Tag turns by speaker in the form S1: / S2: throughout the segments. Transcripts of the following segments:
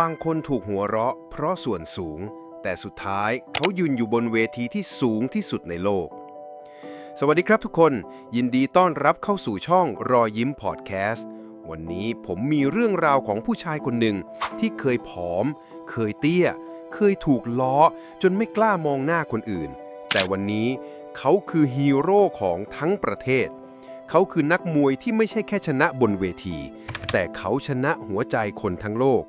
S1: บางคนถูกหัวเราะ เพราะส่วนสูง แต่สุดท้ายเขายืนอยู่บนเวทีที่สูงที่สุดในโลก สวัสดีครับทุกคนยินดีต้อนรับเข้าสู่ช่องรอยยิ้มพอดแคสต์วันนี้ผมมีเรื่องราวของผู้ชายคนหนึ่ง ที่เคยผอม เคยเตี้ย เคยถูกล้อ จนไม่กล้ามองหน้าคนอื่น แต่วันนี้เขาคือฮีโร่ของทั้งประเทศ เขาคือนักมวยที่ไม่ใช่แค่ชนะบนเวที แต่เขาชนะหัวใจคนทั้งโลก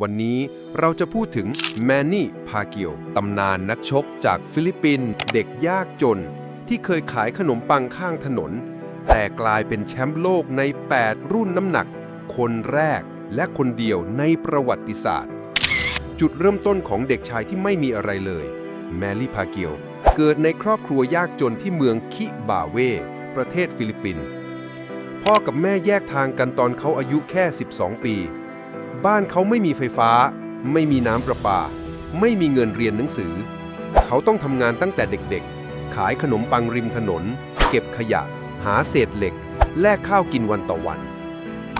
S1: วันนี้เราจะพูดถึงแมนนี่พาเกียวตำนานนักชกจากฟิลิปปินส์เด็กยากจน ที่เคยขายขนมปังข้างถนน แต่กลายเป็นแชมป์โลกใน 8 รุ่นน้ำหนัก คนแรกและคนเดียวในประวัติศาสตร์ จุดเริ่มต้นของเด็กชายที่ไม่มีอะไรเลย แมรี่พาเกียว เกิดในครอบครัวยากจนที่เมืองคิบาเว ประเทศฟิลิปปินส์พ่อกับแม่แยกทางกันตอนเขาอายุแค่ 12 ปี บ้านเขาไม่มีไฟฟ้า ไม่มีน้ำประปา ไม่มีเงินเรียนหนังสือ เขาต้องทำงานตั้งแต่เด็กๆ ขายขนมปังริมถนน เก็บขยะ หาเศษเหล็ก แลกข้าวกินวันต่อวัน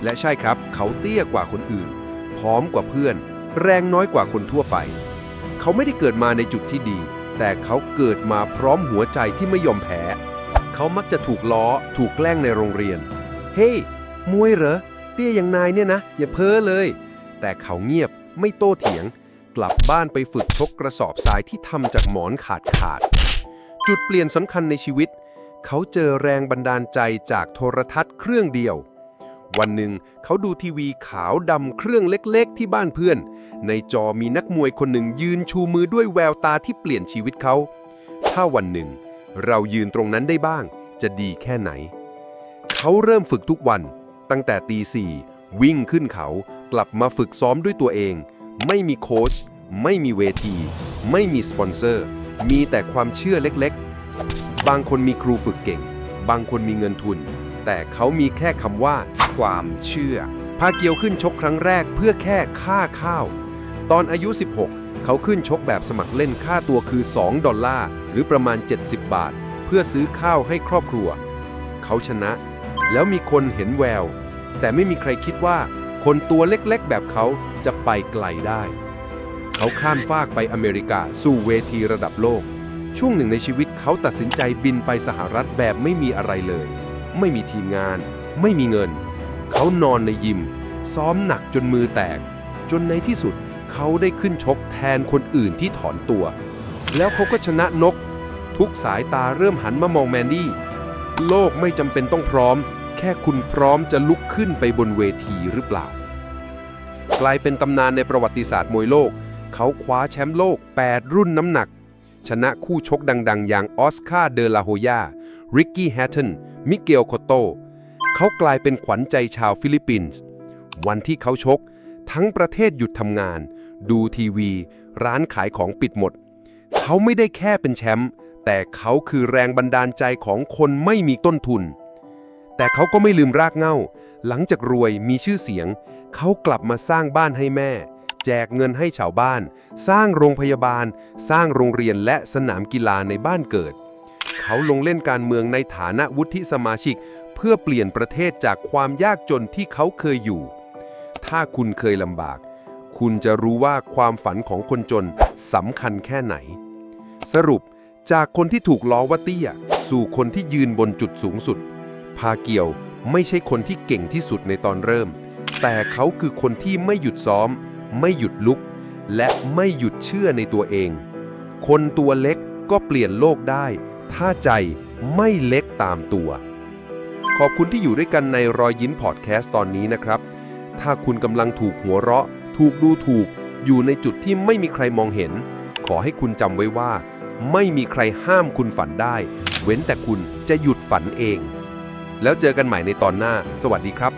S1: และใช่ครับ เขาเตี้ยกว่าคนอื่นพร้อมกว่าเพื่อน แรงน้อยกว่าคนทั่วไป เขาไม่ได้เกิดมาในจุดที่ดี แต่เขาเกิดมาพร้อมหัวใจที่ไม่ยอมแพ้ เขามักจะถูกล้อ ถูกแกล้งในโรงเรียน เฮ้ยมวยเหรอ เตี้ยอย่างนายเนี่ยนะ อย่าเพ้อเลย แต่เขาเงียบไม่โต้เถียง กลับบ้านไปฝึกชกกระสอบทรายที่ทำจากหมอนขาดขาด จุดเปลี่ยนสำคัญในชีวิต เขาเจอแรงบันดาลใจจากโทรทัศน์เครื่องเดียว วันหนึ่งเขาดูทีวีขาวดำเครื่องเล็กๆ ที่บ้านเพื่อน ในจอมีนักมวยคนหนึ่งยืนชูมือด้วยแววตาที่เปลี่ยนชีวิตเขา ถ้าวันหนึ่ง เรายืนตรงนั้นได้บ้าง จะดีแค่ไหน เขาเริ่มฝึกทุกวัน ตั้งแต่ตีสี่วิ่งขึ้นเขา กลับมาฝึกซ้อมด้วยตัวเอง ไม่มีโค้ชไม่มีเวที ไม่มีสปอนเซอร์ มีแต่ความเชื่อเล็กๆ บางคนมีครูฝึกเก่ง บางคนมีเงินทุน แต่เขามีแค่คำว่า ความเชื่อ พาเกียวขึ้นชกครั้งแรกเพื่อแค่ค่าข้าว ตอนอายุ 16 เขาขึ้นชกแบบสมัครเล่นค่าตัวคือ 2 ดอลลาร์ หรือประมาณ 70 บาท เพื่อซื้อข้าวให้ครอบครัว เขาชนะ แล้วมีคนเห็นแวว แต่ไม่มีใครคิดว่า คนตัวเล็กๆ แบบเขาจะไปไกลได้ เขาข้ามฟากไปอเมริกาสู่เวทีระดับโลก ช่วงหนึ่งในชีวิตเขาตัดสินใจบินไปสหรัฐแบบไม่มีอะไรเลย ไม่มีทีมงาน ไม่มีเงิน เขานอนในยิม ซ้อมหนักจนมือแตก จนในที่สุดเขาได้ขึ้นชกแทนคนอื่นที่ถอนตัว แล้วเขาก็ชนะนก ทุกสายตาเริ่มหันมามองแมนดี้ โลกไม่จำเป็นต้องพร้อม แค่คุณพร้อมจะลุกขึ้นไปบนเวทีหรือเปล่า กลายเป็นตำนานในประวัติศาสตร์มวยโลก เขาคว้าแชมป์โลก 8 รุ่นน้ำหนัก ชนะคู่ชกดัง ๆ อย่างออสการ์เดลาโฮยา ริกกี้แฮตเทน มิเกลโคโต เขากลายเป็นขวัญใจชาวฟิลิปปินส์ วันที่เขาชก ทั้งประเทศหยุดทำงาน ดูทีวี ร้านขายของปิดหมด เขาไม่ได้แค่เป็นแชมป์แต่เขาคือแรงบันดาลใจของคนไม่มีต้นทุน แต่เขาก็ไม่ลืมรากเหง้าหลังจากรวยมีชื่อเสียง เขากลับมาสร้างบ้านให้แม่ แจกเงินให้ชาวบ้าน สร้างโรงพยาบาล สร้างโรงเรียนและสนามกีฬาในบ้านเกิด เขาลงเล่นการเมืองในฐานะวุฒิสมาชิก เพื่อเปลี่ยนประเทศจากความยากจนที่เขาเคยอยู่ ถ้าคุณเคยลำบาก คุณจะรู้ว่าความฝันของคนจนสำคัญแค่ไหน สรุปจากคนที่ถูกล้อว่าเตี้ย สู่คนที่ยืนบนจุดสูงสุด พาเกียวไม่ใช่คนที่เก่งที่สุดในตอนเริ่ม แต่เขาคือคนที่ไม่หยุดซ้อม ไม่หยุดลุก และไม่หยุดเชื่อในตัวเอง คนตัวเล็กก็เปลี่ยนโลกได้ ถ้าใจไม่เล็กตามตัว ขอบคุณที่อยู่ด้วยกันในรอยยิ้มพอดแคสต์ตอนนี้นะครับ ถ้าคุณกำลังถูกหัวเราะ ถูกดูถูก อยู่ในจุดที่ไม่มีใครมองเห็น ขอให้คุณจำไว้ว่า ไม่มีใครห้ามคุณฝันได้ เว้นแต่คุณจะหยุดฝันเอง แล้วเจอกันใหม่ในตอนหน้า สวัสดีครับ